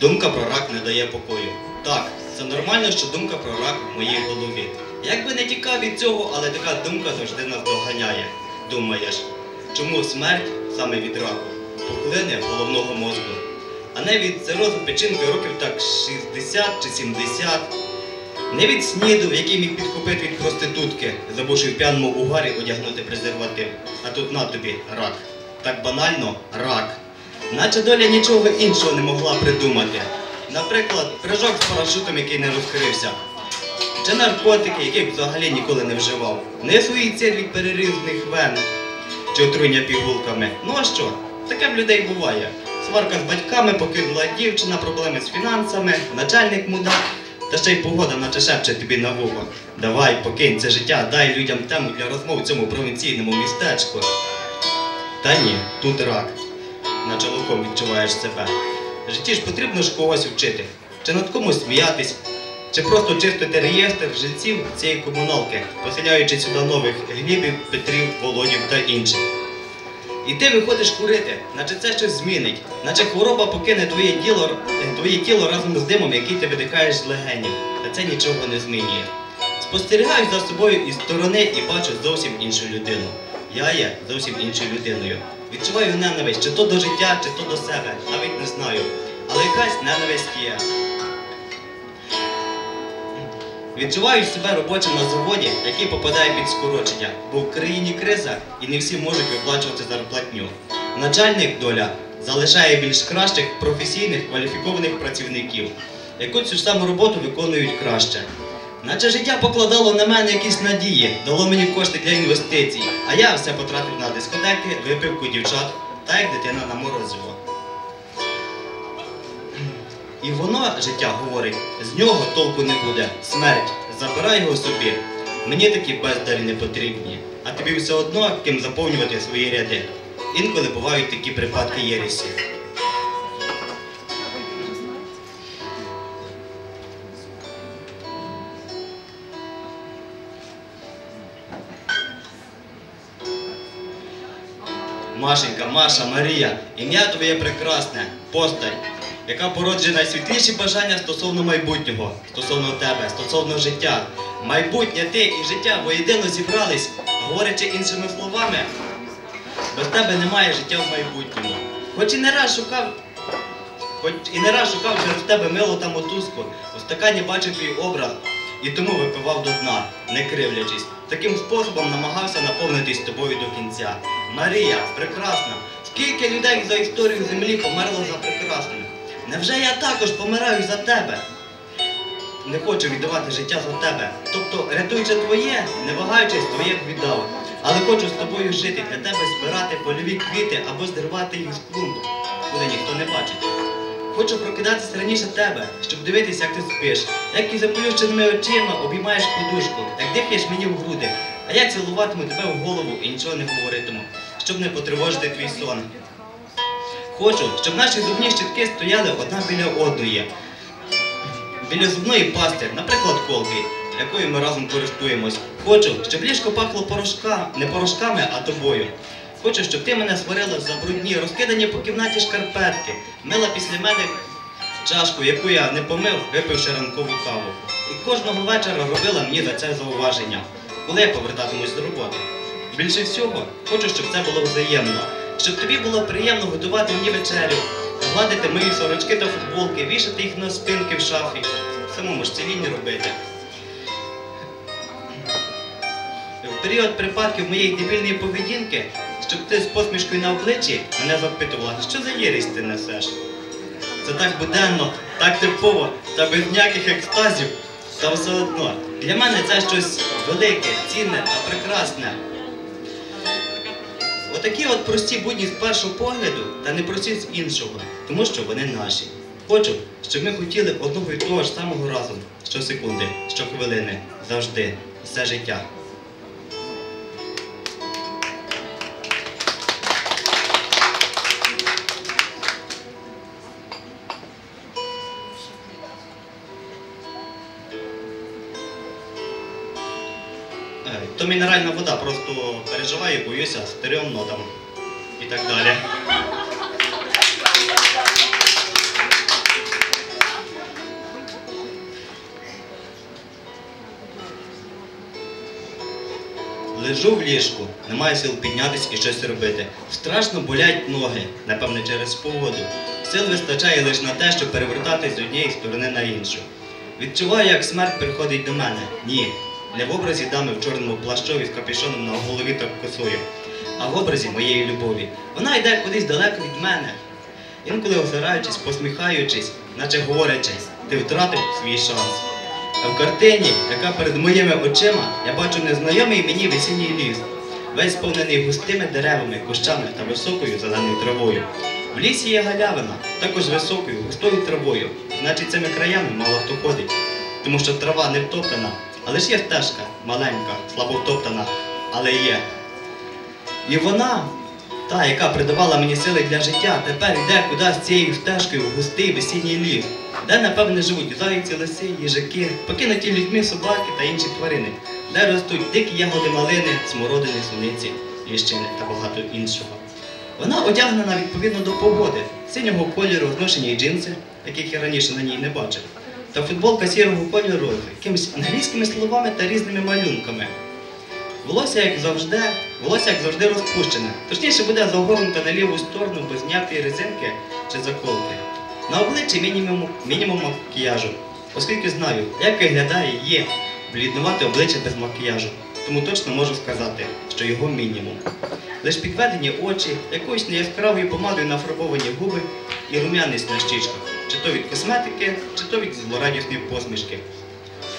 Думка про рак не дає покою. Так, це нормально, що думка про рак в моїй голові. Як би не тікав від цього, але така думка завжди нас доганяє. Думаєш, чому смерть саме від раку поглине головного мозку, а не від цирозу печінки років так 60 чи 70. Не від сніду, який міг підхопити від проститутки, забувши в п'яному угарі одягнути презерватив. А тут на тобі рак. Так банально рак. Наче доля нічого іншого не могла придумати. Наприклад, прыжок з парашутом, який не розкрився. Чи наркотики, яких взагалі ніколи не вживав. Не суїцид від перерізних вен чи отруєння пігулками. Ну а що? Таке в людей буває. Сварка з батьками, покинула дівчина, проблеми з фінансами, начальник мудак. Та ще й погода наче шепче тобі на вухо. Давай, покинь це життя, дай людям тему для розмов в цьому провінційному містечку. Та ні, тут рак. Наче луком відчуваєш себе. Житті ж потрібно ж когось вчити. Чи над комусь сміятись, чи просто чистити реєстр жильців цієї комуналки, поселяючи сюди нових глібів, Петрів, Володів та інших. І ти виходиш курити, наче це щось змінить, наче хвороба покине твоє тіло, твоє тіло разом з димом, який ти видихаєш з легенів. Та це нічого не змінює. Спостерігаю за собою із сторони і бачу зовсім іншу людину. Я є зовсім іншою людиною. Відчуваю ненависть, чи то до життя, чи то до себе, навіть не знаю. Але якась ненависть є. Відчуваю себе робочим на заводі, який попадає під скорочення, бо в країні криза і не всі можуть виплачувати зарплатню. Начальник доля залишає більш кращих професійних кваліфікованих працівників, яку цю саму роботу виконують краще. Наче життя покладало на мене якісь надії, дало мені кошти для інвестицій, а я все потратив на дискотеки, випивку дівчат та як дитина на морозиво. І воно, життя говорить, з нього толку не буде. Смерть, забирай його собі. Мені такі бездарі не потрібні, а тобі все одно ким заповнювати свої ряди. Інколи бувають такі припадки єресі. Машенька, Маша, Марія, ім'я твоє прекрасне, постать, яка породжує найсвітліші бажання стосовно майбутнього, стосовно тебе, стосовно життя. Майбутнє ти і життя воєдино зібрались, говорячи іншими словами, без тебе немає життя в майбутньому. Хоч і не раз шукав, хоч і не раз шукав через тебе мило та мотузку, у стакані бачив твій образ і тому випивав до дна, не кривлячись. Таким способом намагався наповнитись тобою до кінця. Марія, прекрасна, скільки людей за історію землі померло за прекрасною. Невже я також помираю за тебе? Не хочу віддавати життя за тебе. Тобто, рятуючи твоє, не вагаючись, твоє б віддав. Але хочу з тобою жити, для тебе збирати польові квіти або зривати їх з клумб, куди ніхто не бачить. Хочу прокидатися раніше тебе, щоб дивитися, як ти спиш, як із заплющеними очима обіймаєш подушку, як дихаєш мені в груди, а я цілуватиму тебе в голову і нічого не говоритиму, щоб не потривожити твій сон. Хочу, щоб наші зубні щітки стояли одна біля одної. Біля зубної пасти, наприклад, колки, якою ми разом користуємось. Хочу, щоб ліжко пахло порошка, не порошками, а тобою. Хочу, щоб ти мене сварила за брудні, розкидані по кімнаті шкарпетки, мила після мене чашку, яку я не помив, випивши ранкову каву. І кожного вечора робила мені за це зауваження, коли я повертатимусь до роботи. Більше всього, хочу, щоб це було взаємно, щоб тобі було приємно готувати мені вечерю, гладити мої сорочки та футболки, вішати їх на спинки в шафі, самому ж ціління робити. В період припадків моєї дебільної поведінки, щоб ти з посмішкою на обличчі мене запитувала, що за єрість ти несеш. Це так буденно, так типово та без ніяких екстазів. Та все одно. Для мене це щось велике, цінне та прекрасне. Отакі от прості будні з першого погляду та не прості з іншого, тому що вони наші. Хочу, щоб ми хотіли одного і того ж самого разом, щосекунди, щохвилини, завжди, все життя. то мінеральна вода просто переживаю, боюся з трьом нотам і так далі. Лежу в ліжку, не маю сил піднятися і щось робити. Страшно болять ноги, напевне, через погоду. Сил вистачає лише на те, щоб перевертатись з однієї сторони на іншу. Відчуваю, як смерть приходить до мене. Ні, не в образі дами в чорному плащові з капюшоном на голові та косою, а в образі моєї любові. Вона йде кудись далеко від мене. Інколи озираючись, посміхаючись, наче говорячи, ти втратив свій шанс. А в картині, яка перед моїми очима, я бачу незнайомий мені весінній ліс, весь сповнений густими деревами, кущами та високою зеленою травою. В лісі є галявина, також високою, густою травою. Значить, цими краями мало хто ходить, тому що трава не втоптана, але ж є стежка, маленька, слабо втоптана, але є. І вона, та, яка придавала мені сили для життя, тепер йде кудись цією стежкою в густий весінній ліс, де, напевне, живуть зайці, лиси, їжаки, покинуті людьми собаки та інші тварини, де ростуть дикі ягоди малини, смородини, суниці, ліщини та багато іншого. Вона одягнена відповідно до погоди, синього кольору зношені джинси, яких я раніше на ній не бачив, та футболка сірого кольору з якимись англійськими словами та різними малюнками. Волосся, як завжди, волосся, як завжди, розпущене. Точніше буде загорнуте на ліву сторону без ніякої резинки чи заколки. На обличчі мінімум, мінімум макіяжу, оскільки знаю, як виглядає її бліднувати обличчя без макіяжу. Тому точно можу сказати, що його мінімум. Лиш підведені очі, якоюсь неяскравою помадою нафарбовані губи і рум'яність на щічках, чи то від косметики, чи то від злорадісної посмішки.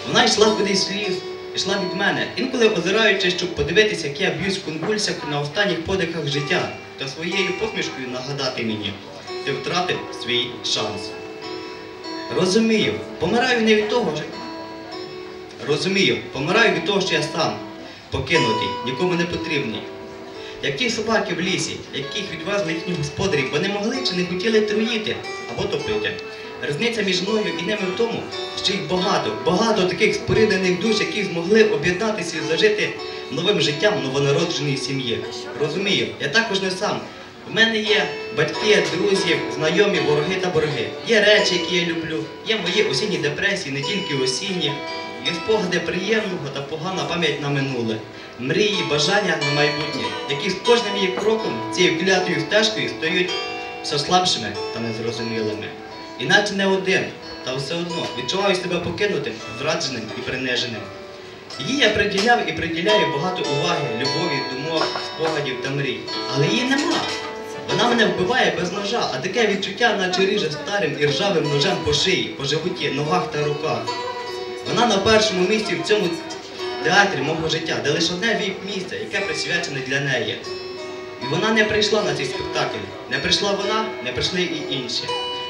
Вона йшла кудись в ліс, йшла від мене, інколи озираючись, щоб подивитися, як я б'юсь в конвульсах на останніх подихах життя, та своєю посмішкою нагадати мені, ти втратив свій шанс. Розумію, помираю не від того, що... Розумію, помираю від того, що я сам покинутий, нікому не потрібний. Як ті собаки в лісі, яких відвезли їхні господарі, бо не могли чи не хотіли труїти або топити. Різниця між мною і ними в тому, що їх багато, багато таких споріднених душ, які змогли об'єднатися і зажити новим життям в новонародженій сім'ї. Розумію, я також не сам. В мене є батьки, друзі, знайомі, вороги та борги. Є речі, які я люблю, є мої осінні депресії, не тільки осінні, є спогади приємного та погана пам'ять на минуле, мрії, бажання на майбутнє, які з кожним її кроком цією клятою стежкою стають все слабшими та незрозумілими. Іначе не один, та все одно відчуваю себе покинутим, зрадженим і приниженим. Їй я приділяв і приділяю багато уваги, любові, думок, спогадів та мрій. Але її нема. Вона мене вбиває без ножа, а таке відчуття, наче ріже старим і ржавим ножем по шиї, по животі, ногах та руках. Вона на першому місці в цьому театрі мого життя, де лише одне віп місце, яке присвячене для неї. І вона не прийшла на цей спектакль. Не прийшла вона, не прийшли і інші.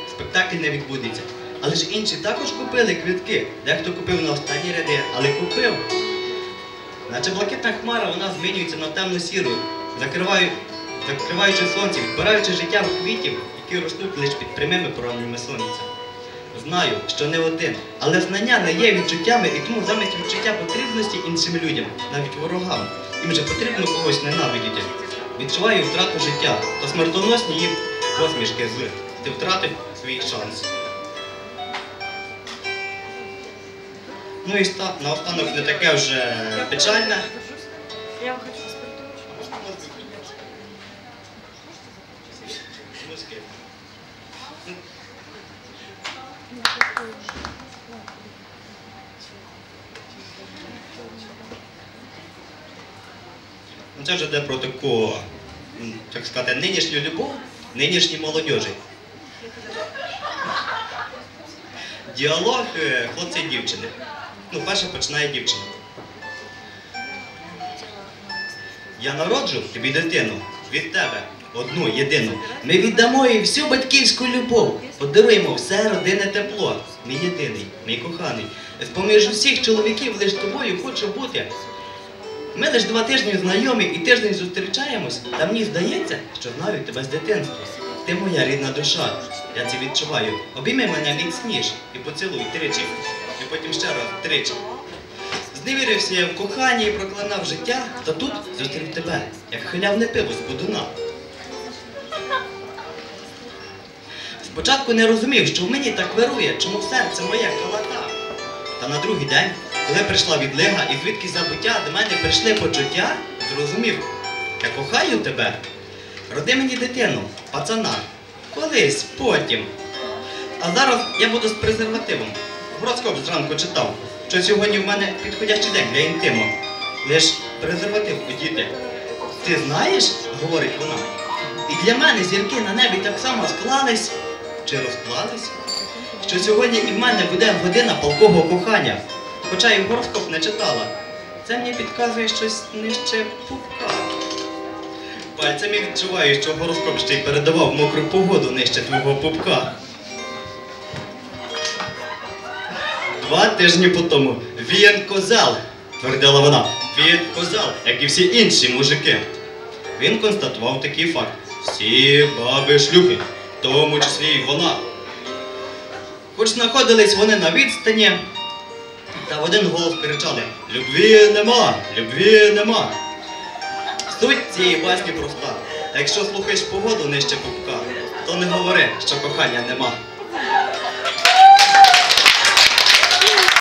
Спектакль не відбудеться. Але ж інші також купили квитки. Дехто купив на останні ряди, але купив. Наче блакитна хмара вона змінюється на темно-сіру, закриваю, закриваючи сонце, відбираючи життя в квітів, які ростуть лише під прямими променями сонця. Знаю, що не один, але знання не є відчуттями, і тому замість відчуття потрібності іншим людям, навіть ворогам, їм же потрібно когось ненавидіти. Відчуваю втрату життя та смертоносні їм посмішки з ти втратив свій шанс. Ну і ста- наостанок не таке вже печальне. Я вам хочу вас Ну, це вже йде про таку, так сказати, нинішню любов, нинішній молодежі. Діалог е, хлопця і дівчини. Ну, перше починає дівчина. Я народжу тобі дитину від тебе, одну, єдину. Ми віддамо їй всю батьківську любов, подаруємо все родинне тепло. Мій єдиний, мій коханий. З-поміж усіх чоловіків лиш тобою хочу бути. Ми лише два тижні знайомі і тиждень зустрічаємось, та мені здається, що знаю тебе з дитинства. Ти моя рідна душа, я це відчуваю. Обійми мене міцніш і поцілуй тричі, і потім ще раз тричі. Зневірився я в коханні і проклинав життя, та тут зустрів тебе, як халявне пиво з будуна. Спочатку не розумів, що в мені так вирує, чому серце моє калата. Та на другий день, коли прийшла відлига і звідки забуття до мене прийшли почуття, зрозумів. Я кохаю тебе. Роди мені дитину, пацана. Колись, потім. А зараз я буду з презервативом. Гороскоп зранку читав, що сьогодні в мене підходящий день для інтиму. Лиш презерватив у діти. Ти знаєш, говорить вона, і для мене зірки на небі так само склались чи розклались, що сьогодні і в мене буде година палкого кохання, хоча і гороскоп не читала. Це мені підказує щось нижче пупка. Пальцями відчуваю, що гороскоп ще й передавав мокру погоду нижче твого пупка. Два тижні по тому він козел, твердила вона. Він козел, як і всі інші мужики. Він констатував такий факт. Всі баби шлюхи, в тому числі й вона. Хоч знаходились вони на відстані, та в один голос кричали Любві нема, любві нема. Суть цієї басні проста. Та Якщо слухаєш погоду нижче пупка, то не говори, що кохання нема.